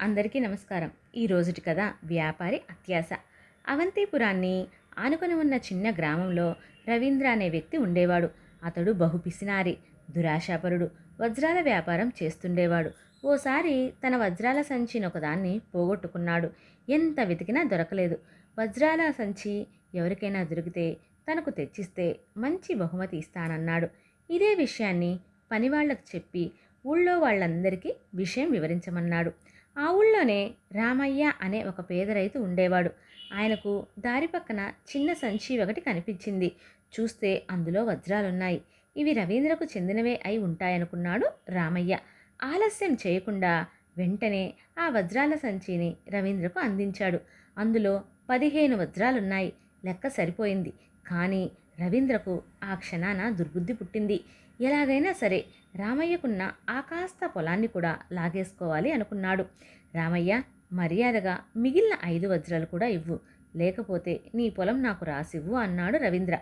అందరికీ నమస్కారం. ఈ రోజుటి కథ వ్యాపారి అత్యాస. అవంతిపురాన్ని ఆనుకొని ఉన్న చిన్న గ్రామంలో రవీంద్ర అనే వ్యక్తి ఉండేవాడు. అతడు బహుపిసినారి దురాశాపరుడు వజ్రాల వ్యాపారం చేస్తుండేవాడు. ఓసారి తన వజ్రాల సంచిని ఒకదాన్ని పోగొట్టుకున్నాడు. ఎంత వెతికినా దొరకలేదు. వజ్రాల సంచి ఎవరికైనా దొరికితే తనకు తెచ్చిస్తే మంచి బహుమతి ఇస్తానన్నాడు. ఇదే విషయాన్ని పనివాళ్ళకు చెప్పి ఊళ్ళో వాళ్ళందరికీ విషయం వివరించమన్నాడు. ఆ ఊళ్ళోనే రామయ్య అనే ఒక పేద రైతు ఉండేవాడు. ఆయనకు దారి పక్కన చిన్న సంచి ఒకటి కనిపించింది. చూస్తే అందులో వజ్రాలున్నాయి. ఇవి రవీంద్రకు చెందినవే అయి ఉంటాయనుకున్నాడు రామయ్య. ఆలస్యం చేయకుండా వెంటనే ఆ వజ్రాల సంచిని రవీంద్రకు అందించాడు. అందులో పదిహేను వజ్రాలున్నాయి. లెక్క సరిపోయింది. కానీ రవీంద్రకు ఆ క్షణాన దుర్బుద్ధి పుట్టింది. ఎలాగైనా సరే రామయ్యకున్న ఆ కాస్త పొలాన్ని కూడా లాగేసుకోవాలి అనుకున్నాడు. రామయ్య మర్యాదగా మిగిలిన ఐదు వజ్రాలు కూడా ఇవ్వు. లేకపోతే నీ పొలం నాకు రాసివ్వు అన్నాడు రవీంద్ర.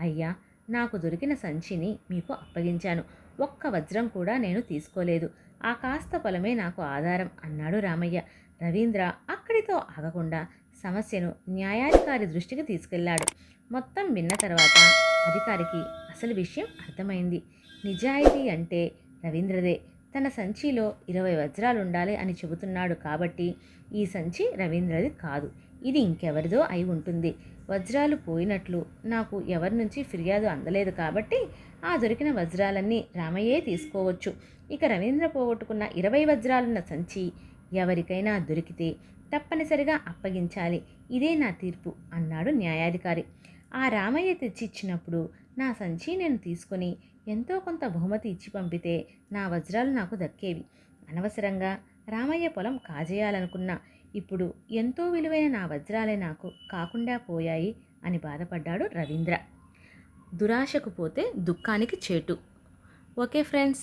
అయ్యా నాకు దొరికిన సంచిని మీకు అప్పగించాను. ఒక్క వజ్రం కూడా నేను తీసుకోలేదు. ఆ కాస్త పొలమే నాకు ఆధారం అన్నాడు రామయ్య. రవీంద్ర అక్కడితో ఆగకుండా సమస్యను న్యాయాధికారి దృష్టికి తీసుకెళ్ళాడు. మొత్తం విన్న తర్వాత అధికారికి అసలు విషయం అర్థమైంది. నిజాయితీ అంటే రవీంద్రదే. తన సంచిలో ఇరవై వజ్రాలు ఉండాలి అని చెబుతున్నాడు కాబట్టి ఈ సంచి రవీంద్రది కాదు. ఇది ఇంకెవరిదో అయి ఉంటుంది. వజ్రాలు పోయినట్లు నాకు ఎవరి నుంచి ఫిర్యాదు అందలేదు కాబట్టి ఆ దొరికిన వజ్రాలన్నీ రామయ్యే తీసుకోవచ్చు. ఇక రవీంద్ర పోగొట్టుకున్న ఇరవై వజ్రాలున్న సంచి ఎవరికైనా దొరికితే తప్పనిసరిగా అప్పగించాలి. ఇదే నా తీర్పు అన్నాడు న్యాయాధికారి. ఆ రామయ్య తెచ్చిచ్చినప్పుడు నా సంచి నేను తీసుకొని ఎంతో కొంత బహుమతి ఇచ్చి పంపితే నా వజ్రాలు నాకు దక్కేవి. అనవసరంగా రామయ్య పొలం కాజేయాలనుకున్నా ఇప్పుడు ఎంతో విలువైన నా వజ్రాలే నాకు కాకుండా పోయాయి అని బాధపడ్డాడు రవీంద్ర. దురాశకు పోతే దుఃఖానికి చేటు. Okay friends